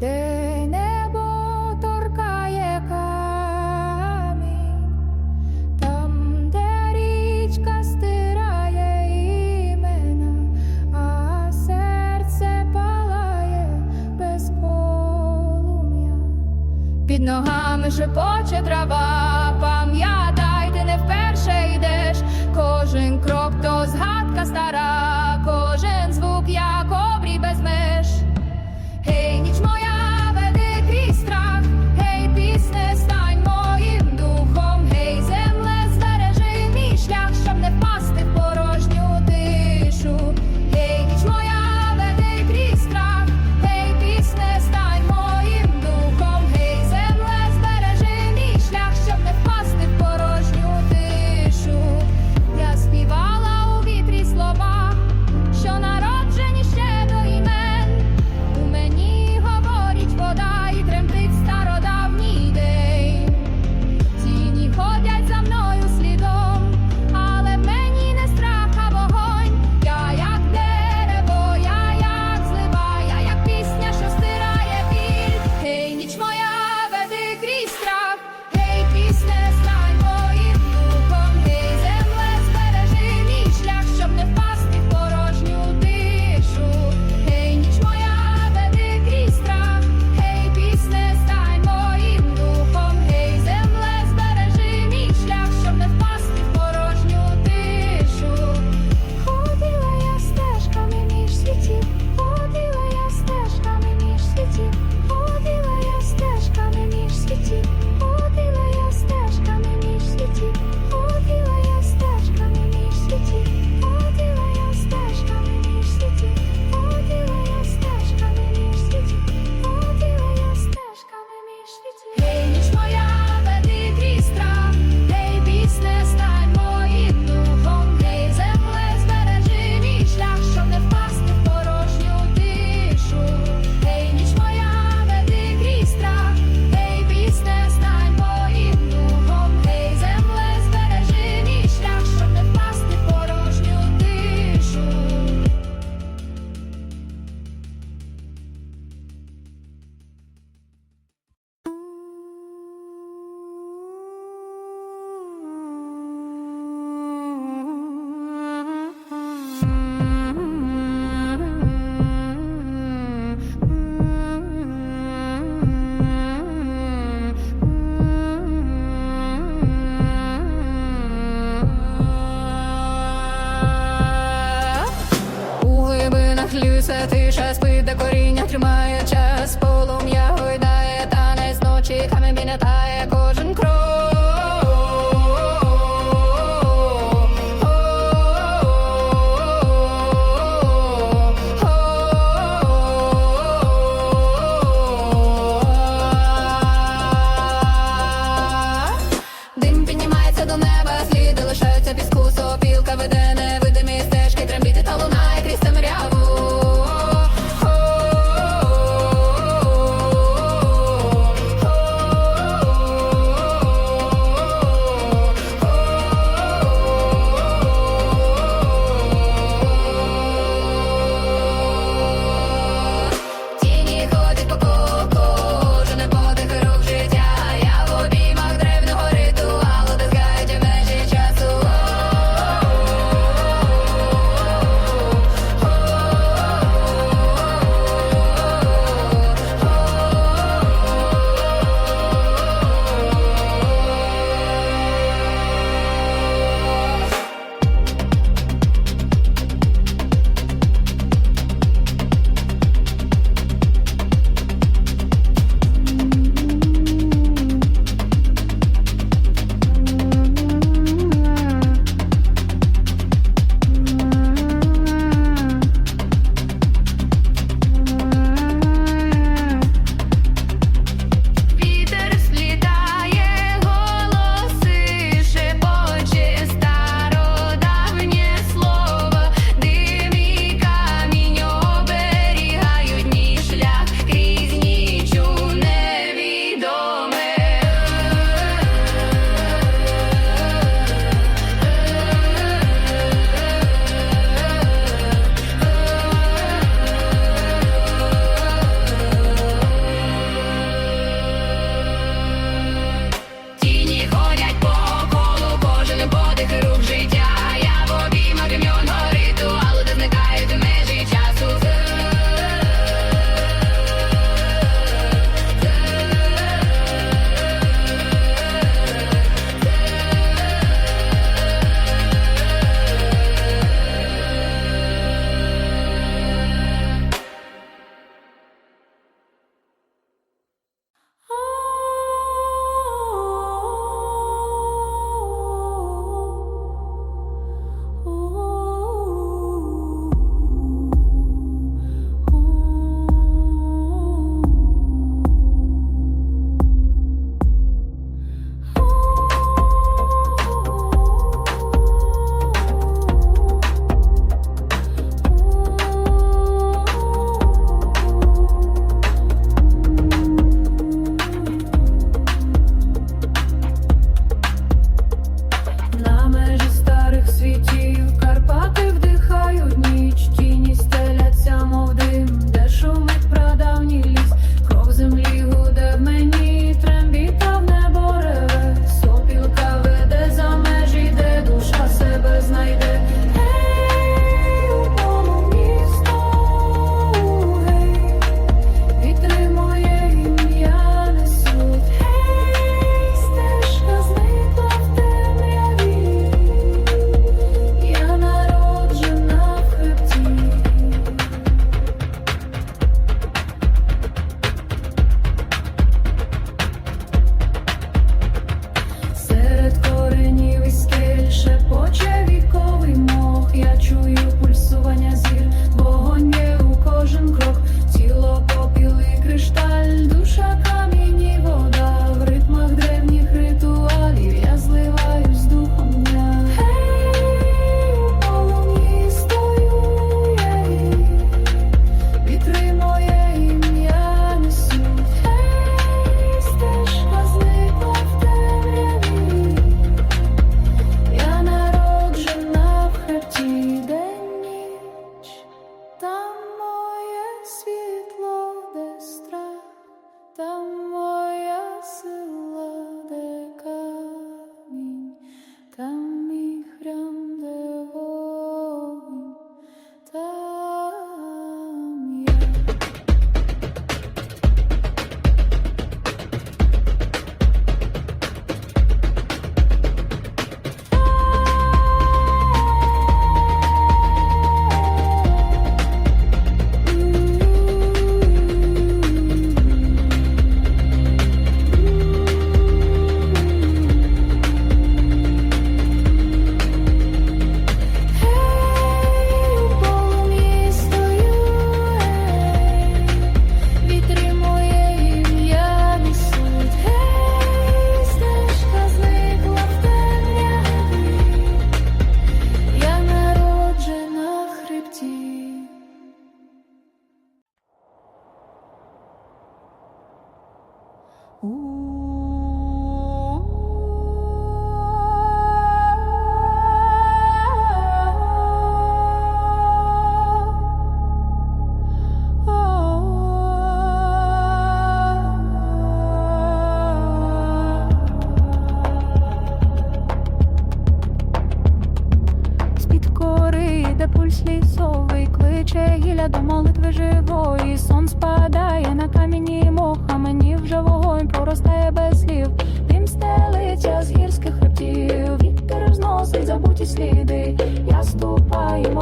де небо торкає камінь, там, де річка стирає імена, а серце палає без під ногами шепоче трава.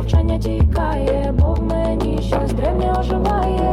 мовчання тікає, бо в мені щось древнє оживає.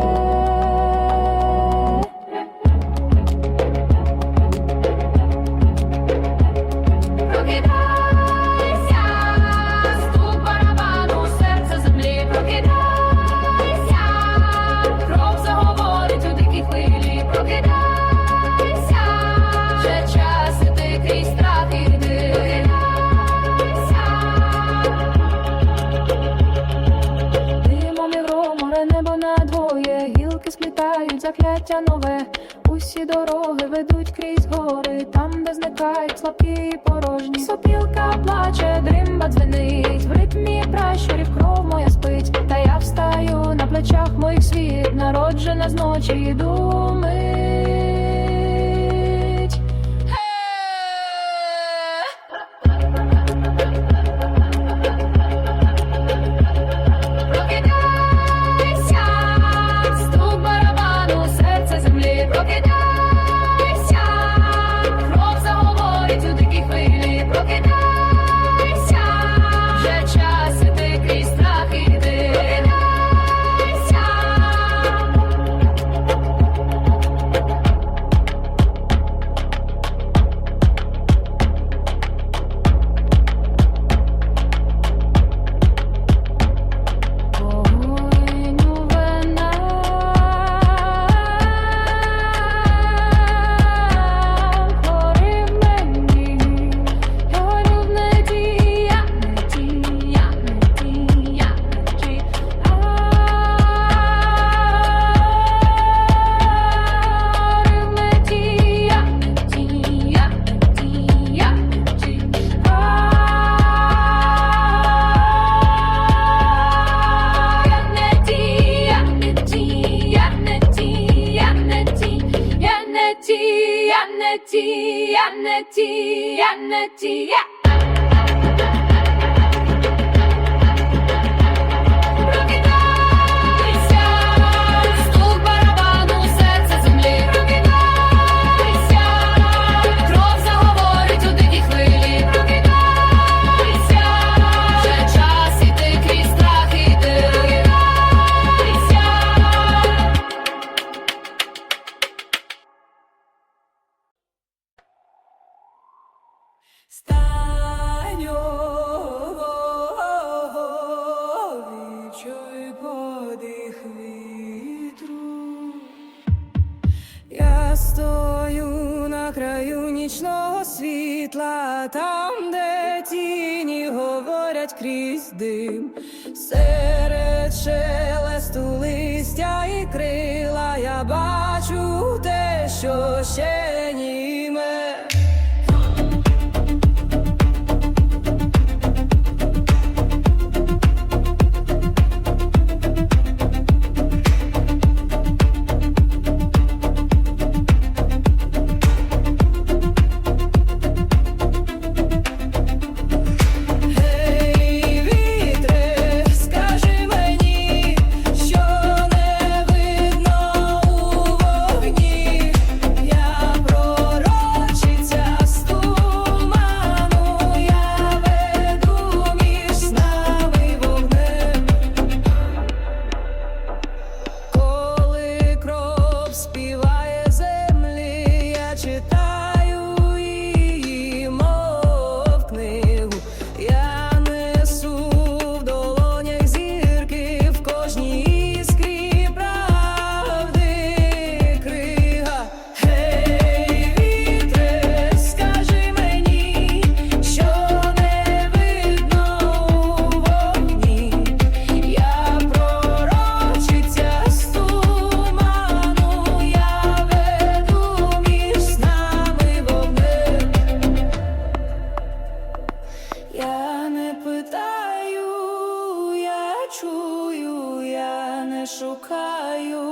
закляття нове, усі дороги ведуть крізь гори, там, де зникають слабкі і порожні. Сопілка плаче, дримба дзвенить, в ритмі пращурів кров моя спить. Та я встаю на плечах моїх світ, народжена з ночі, дум. Стою на краю нічного світла, там, де тіні говорять крізь дим, серед шелесту листя і крила я бачу те, що ще. шукаю.